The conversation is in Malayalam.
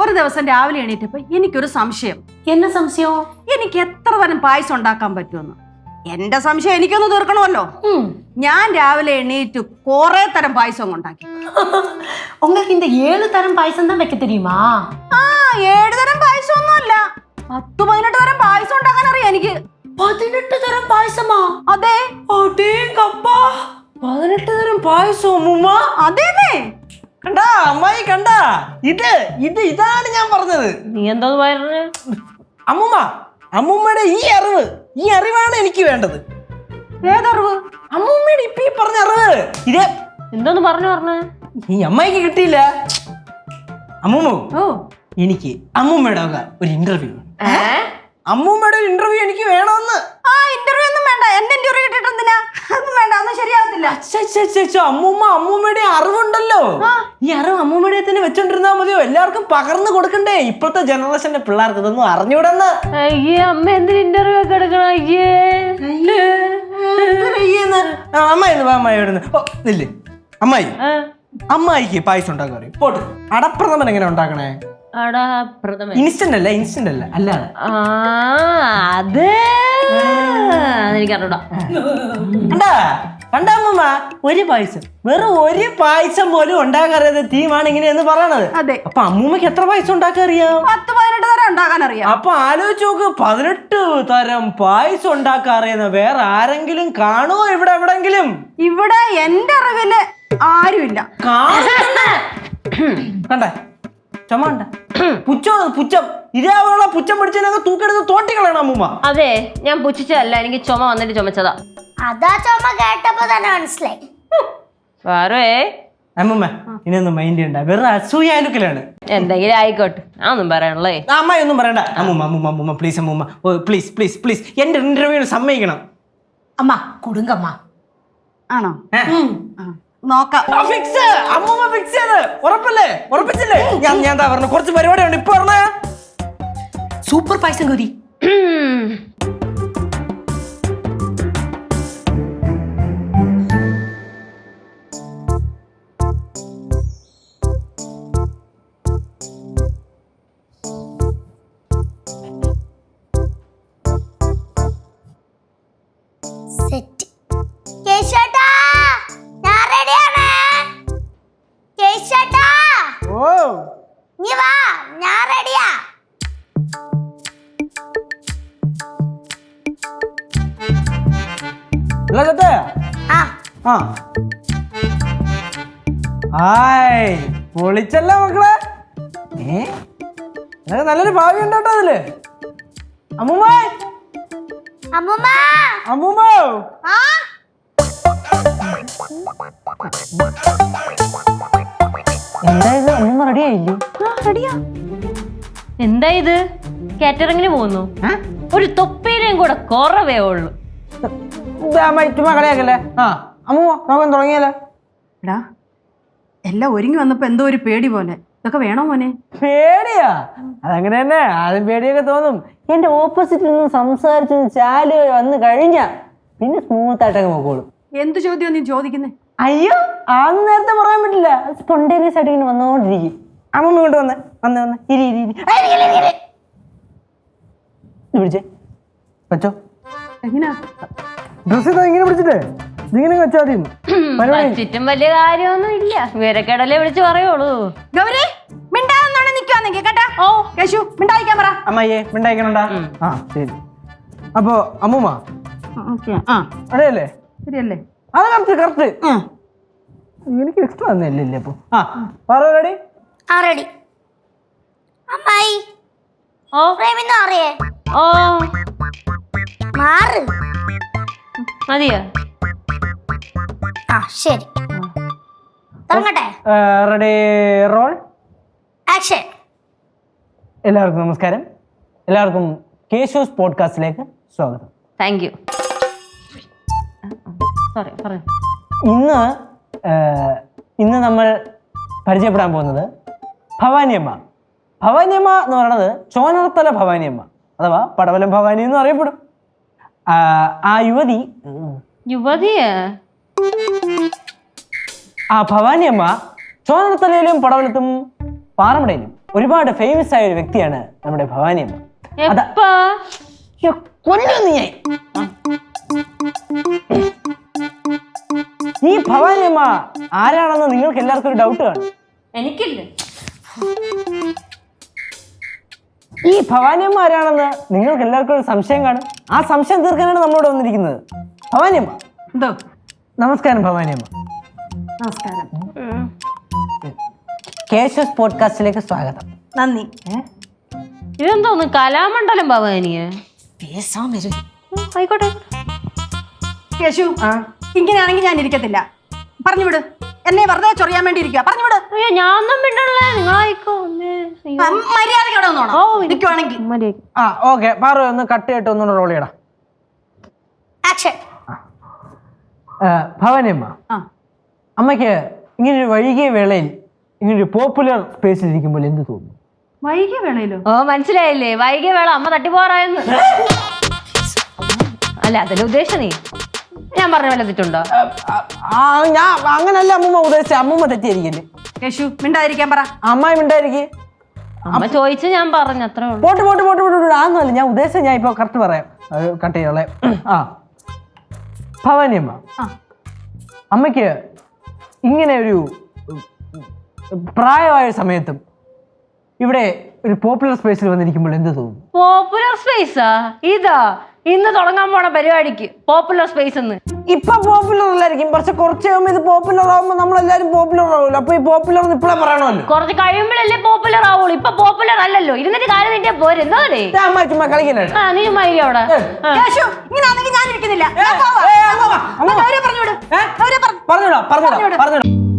ഒരു ദിവസം രാവിലെ എണീറ്റപ്പോ എനിക്കൊരു സംശയം என்ன சம்சயம் എനിക്ക് എത്ര തരം പായസം ഉണ്ടാക്കാൻ പറ്റുമെന്ന് എന്റെ സംശയം എനിക്കൊന്ന് തീർക്കണമല്ലോ ம். ഞാൻ രാവിലെ എണീറ്റ് കുറെ തരം പായസം ഉണ്ടാക്കി உங்களுக்கு இந்த ஏழு தரம் பாயசம் தான் வைக்க தெரியுமா ആ ഏഴ് തരം പായസം ഒന്നും അല്ല പത്ത് പതിനെട്ട് തരം പായസം ഉണ്ടാക്കാൻ അറിയാം എനിക്ക് பதினெட்டு தரம் பாயசமா അതെ അടേങ്കപ്പാ പതിനെട്ട് തരം പായസം അമ്മൂമ്മ അതേന്നെ കണ്ടാ അമ്മായി കണ്ടാ. ഇത് ഇത് ഇതാണ് ഞാൻ പറഞ്ഞത്. നീ എന്തോ പറഞ്ഞു? അമ്മൂമ്മ അമ്മുമ്മയുടെ ഈ അറിവ് ഈ അറിവാണ് എനിക്ക് വേണ്ടത്. ഏതറിവ്? അമ്മൂമ്മയുടെ ഇപ്പൊ ഈ പറഞ്ഞ അറിവ്. ഇത് എന്തോന്ന് പറഞ്ഞു പറഞ്ഞു? നീ അമ്മായിക്ക് കിട്ടിയില്ല. അമ്മൂമ്മ ഓ. എനിക്ക് അമ്മൂമ്മയുടെ ഒരു ഇന്റർവ്യൂ അമ്മൂമ്മയുടെ ഒരു ഇന്റർവ്യൂ എനിക്ക് വേണം. അമ്മൂമ്മ അമ്മൂമ്മയുടെ അറിവുണ്ടല്ലോ. ഈ അറിവ് അമ്മൂമ്മയുടെ തന്നെ വെച്ചോണ്ടിരുന്നാ മതിയോ? എല്ലാവർക്കും പകർന്നു കൊടുക്കണ്ടേ? ഇപ്പോഴത്തെ ജനറേഷന്റെ പിള്ളേർക്ക് ഇതൊന്നും അറിഞ്ഞൂടെന്ന് അയ്യേ അമ്മ എന്തിന് ഇന്റർവ്യൂ ഒക്കെ എടുക്കണം? അയ്യേ. അമ്മായി അമ്മായി ഇവിടുന്ന് ഓ ഇല്ലേ അമ്മായി. അമ്മായിക്ക് പായസം ഉണ്ടാക്കാൻ അറിയും? പോട്ട്. അടപ്രഥമൻ എങ്ങനെ ഉണ്ടാക്കണേ? ഇൻസ്റ്റന്റ് അല്ല ഇൻസ്റ്റന്റ് അല്ല അല്ലാതെ അത്. അമ്മമ്മ ഒരു പായസം വെറും ഒരു പായസം പോലും ഉണ്ടാക്കാറിയത് തീമാണ് ഇങ്ങനെയെന്ന് പറയണത്. അതെ. അപ്പൊ അമ്മൂമ്മക്ക് എത്ര പായസം ഉണ്ടാക്കാൻ അറിയാം പത്ത് പതിനെട്ട് തരം ഉണ്ടാക്കാൻ അറിയാം അപ്പൊ ആലോചിച്ച് നോക്ക് പതിനെട്ട് തരം പായസം ഉണ്ടാക്കാൻ അറിയുന്ന വേറെ ആരെങ്കിലും കാണുമോ ഇവിടെ എവിടെങ്കിലും? ഇവിടെ എന്റെ അറിവിൽ ആരുമില്ല. കണ്ടേ? ചുമ കണ്ട പുച്ചം പുച്ഛം ഇതേപോലെ പുച്ചം പിടിച്ചതിനൊക്കെ തൂക്കെടുത്ത് തോട്ടികളാണ് അമ്മൂമ്മ. അതെ ഞാൻ പുച്ഛിച്ചതല്ല എനിക്ക് ചുമ വന്നിട്ട് ചുമച്ചതാ. അതാ ചുമ കേട്ടപ്പോ തന്നെ മനസ്സിലായി. വേറെ അമ്മൂമ്മ ഇനിയൊന്നും മൈൻഡ് ചെയ്യണ്ട. വെറും അസൂയാനുക്കലാണ്. എന്തെങ്കിലും ആയിക്കോട്ടെ. ഒന്നും പറയണല്ലേ അമ്മ ഒന്നും പറയണ്ട. അമ്മൂമ്മ അമ്മൂമ്മ അമ്മൂമ്മ പ്ലീസ് അമ്മൂമ്മ. ഓ പ്ലീസ് പ്ലീസ് പ്ലീസ് എന്റെ ഇന്റർവ്യൂവിന് സമ്മതിക്കണം. അമ്മ കൊടുങ്കമ്മ. ആണോ ആ, നോക്കാം. ആ, fix. അമ്മൂമ്മ ഫിക്സ് ചെയ്ത്. ഉറപ്പല്ലേ? ഉറപ്പിച്ചില്ലേ? ഞാൻ ഞാൻ എന്താ പറഞ്ഞു കുറച്ച് പരിപാടിയുണ്ട്. ഇപ്പൊ പറഞ്ഞ? സൂപ്പർ പായസം ഗൗരി. അല്ല ആ. ആ. ഹായ്. പൊളിച്ചല്ല മക്കളെ. ഏ? നിനക്ക് നല്ലൊരു ഭാവി ഉണ്ട് കേട്ടോ അതിൽ. അമ്മൂമ്മ. അമ്മുമ്മ. അമ്മൂമ്മ. എന്താ ഇത്? അമ്മൂമ്മ റെഡി ആയില്ലേ? റെഡിയാ എന്താ ഇത്? കാറ്ററിങ്ങിന് പോകുന്നു. ഒരു തൊപ്പയിലേയും കൂടെ കുറവേ ഉള്ളൂ. ചുമ്മാ കളിയാക്കല്ലേ? ആ തുടങ്ങിയല്ലേ എടാ എല്ലാം ഒരുങ്ങി വന്നപ്പോ എന്തോ ഒരു പേടി പോലെ. ഇതൊക്കെ വേണോ മോനെ? പേടിയാ? അതങ്ങനെ തന്നെ. ആദ്യം പേടിയൊക്കെ തോന്നും. എന്റെ ഓപ്പോസിറ്റ് നിന്ന് സംസാരിച്ചു ചാൽ വന്ന് കഴിഞ്ഞ പിന്നെ സ്മൂത്ത് ആയിട്ടൊക്കെ നോക്കോളൂ എന്ത് ചോദ്യം നീ ചോദിക്കുന്നേ? അയ്യോ ആ നേരത്തെ പറയാൻ പറ്റില്ല. സ്പോണ്ടേനിയസ് ആയിട്ട് ഇങ്ങനെ വന്നോണ്ടിരിക്കും. അമ്മ ഇങ്ങോട്ട് വന്ന് വന്ന് വന്ന്. ഇരി ഇരി ഇരി. പിടിച്ചേ. വെച്ചോ. എങ്ങനാ? ഡ്രസ് ഇതാ ഇങ്ങനെ പിടിച്ചിട്ടേ? ഇങ്ങനെ വെച്ചാൽ മതി. ചുറ്റും വലിയ കാര്യമൊന്നും ഇല്ല വിവരക്കേടല്ലേ വിളിച്ച് പറയുള്ളൂ. ഗൗരി മിണ്ടാന്നാണ് നിക്കുവാന്നെങ്കിൽ കേട്ടാ. ഓ. കേശു മിണ്ടായിക്കാൻ പറ. അമ്മയ്യേ മിണ്ടായിക്കണണ്ടാ ആ ശരി. അപ്പോ അമ്മൂമ്മ? ഓക്കെ. ആ. അതെയല്ലേ? ശരിയല്ലേ. അത് കറക്റ്റ് കറക്റ്റ്. എനിക്ക് ഇഷ്ടം ഒന്നും അപ്പൊ ആ പറ റെഡി. ആ റെഡി. അമ്മായി. ഓ. പ്രേമിന്ന് അറിയേ ഓ. മാറ്. മതിയോ? ശരി. തുടങ്ങട്ടെ. Ready role. ആക്ഷൻ എല്ലാവർക്കും നമസ്കാരം. എല്ലാവർക്കും കേശോസ് പോഡ്കാസ്റ്റിലേക്ക് സ്വാഗതം. താങ്ക് യു സോറി ഇന്ന് ഇന്ന് നമ്മൾ പരിചയപ്പെടാൻ പോകുന്നത് ഭവാനിയമ്മ ഭവാനിയമ്മ എന്ന് പറയുന്നത് ചോനർത്തല ഭവാനിയമ്മ അഥവാ പടവലം ഭവാനി എന്ന് അറിയപ്പെടും. ആ, യുവതി. യുവതിയെ? ആ ഭവാനിയമ്മ ചോദനത്തലയിലും പടവലത്തും പാറമടയിലും ഒരുപാട് ഫേമസ് ആയ ഒരു വ്യക്തിയാണ് നമ്മുടെ ഭവാനിയമ്മ കൊല്ലുന്നു ഞാൻ ഈ ഭവാനിയമ്മ ആരാണെന്ന് നിങ്ങൾക്ക് എല്ലാവർക്കും ഒരു ഡൗട്ട് കാണും. എനിക്കില്ല? ഈ ഭവാനിയമ്മ ആരാണെന്ന് നിങ്ങൾക്ക് എല്ലാവർക്കും ഒരു സംശയം കാണും. ആ സംശയം തീർക്കാനാണ് നമ്മളോട് വന്നിരിക്കുന്നത്. ഭവാനിയമ്മ. എന്തോ? നമസ്കാരം ഭവാനിയമ്മ. നമസ്കാരം. കേശസ് പോഡ്കാസ്റ്റിലേക്ക് സ്വാഗതം. നന്ദി. ഇതെന്തോന്ന് കലാമണ്ഡലം ഭവാനിയെ? ആയിക്കോട്ടെ കേശു ഇങ്ങനെയാണെങ്കിൽ ഞാൻ ഇരിക്കത്തില്ല. പറഞ്ഞു വിട് എന്നെ വെറുതെ ചൊറിയാൻ വേണ്ടി ഇരിക്കുക പറഞ്ഞു വിട് അയ്യോ ഞാൻ ഒന്നും മിണ്ടല്ലേ നിങ്ങളായിക്കോ മര്യാദയ്ക്ക് ഓ, ഇത് ഇരിക്കുവാണെങ്കിൽ മര്യാദ. ആ ഓക്കെ പാറു ഒന്ന് കട്ട് ചെയ്തിട്ട് ഒന്നുകൂടെ റോൾ ചെയ്യടാ. ആക്ഷൻ. ഭവാനിയമ്മ ആ. അമ്മയ്ക്ക് ഇങ്ങനൊരു വൈകിയ വേളയിൽ ഇങ്ങനൊരു പോപ്പുലർ സ്പേസിൽ ഇരിക്കുമ്പോൾ എന്ത് തോന്നുന്നു? വൈകിയ വേളയിലോ? ഓ മനസ്സിലായില്ലേ? വൈകിയ വേള അമ്മ തട്ടിപ്പോറായെന്ന്. അല്ല അതല്ല ഉദ്ദേശം നീ. ഞാൻ പറഞ്ഞ വല്ല തെറ്റുണ്ടോ? ആ ഞാൻ അങ്ങനല്ല അമ്മൂമ്മ ഉദ്ദേശിച്ച അമ്മൂമ്മ തെറ്റിയിരിക്കല്ലേ? കേശു മിണ്ടാതിരിക്കാൻ പറ. അമ്മായി മിണ്ടായിരിക്കേ? അമ്മ ചോദിച്ചു ഞാൻ പറഞ്ഞു അത്രേ ഉള്ളൂ. പോട്ട് പോട്ട് പോട്ട് പോട്ട് പോട്ട്. ആന്നല്ല ഞാൻ ഉദ്ദേശിച്ച ഞാൻ ഇപ്പോൾ കറക്റ്റ് പറയാം. അത് കട്ട് ചെയ്യാളെ ആ. ഭവാനിയമ്മ. ആ. അമ്മയ്ക്ക് ഇങ്ങനെ ഒരു പ്രായമായ സമയത്തും ഇവിടെ ഒരു പോപ്പുലർ സ്പേസിൽ വന്നിരിക്കുമ്പോൾ എന്ത് തോന്നുന്നു പോപ്പുലർ സ്പേസാ ഇതാ ഇന്ന് തുടങ്ങാൻ പോണ പരിപാടിക്ക് പോപ്പുലർ സ്പേസ് എന്ന് ഇപ്പൊ പോപ്പുലർ അല്ലായിരിക്കും. പക്ഷെ കുറച്ച് കഴിയുമ്പോ ഇത് പോപ്പുലർ ആവുമ്പോ നമ്മളെല്ലാരും പോപ്പുലർ ആവുമല്ലോ. അപ്പൊ ഈ പോപ്പുലർ ഇപ്പോഴേ പറയണമല്ലോ. കുറച്ച് കഴിയുമ്പോഴല്ലേ പോപ്പുലർ ആവുള്ളൂ. ഇപ്പൊ പോപ്പുലർ അല്ലല്ലോ. ഇരുന്നിട്ട് കാര്യം നിന്റെ പോരെ. എന്താ ഞാൻ ചുമ്മാ കളിക്കല്ലേ? ആ നീ മരി അവിടെ. ആ. ഇങ്ങനെ ഇങ്ങനെയാണെങ്കിൽ ഞാൻ ഇരിക്കുന്നില്ല. പറഞ്ഞോടാ പറഞ്ഞോട്. പറഞ്ഞോടാ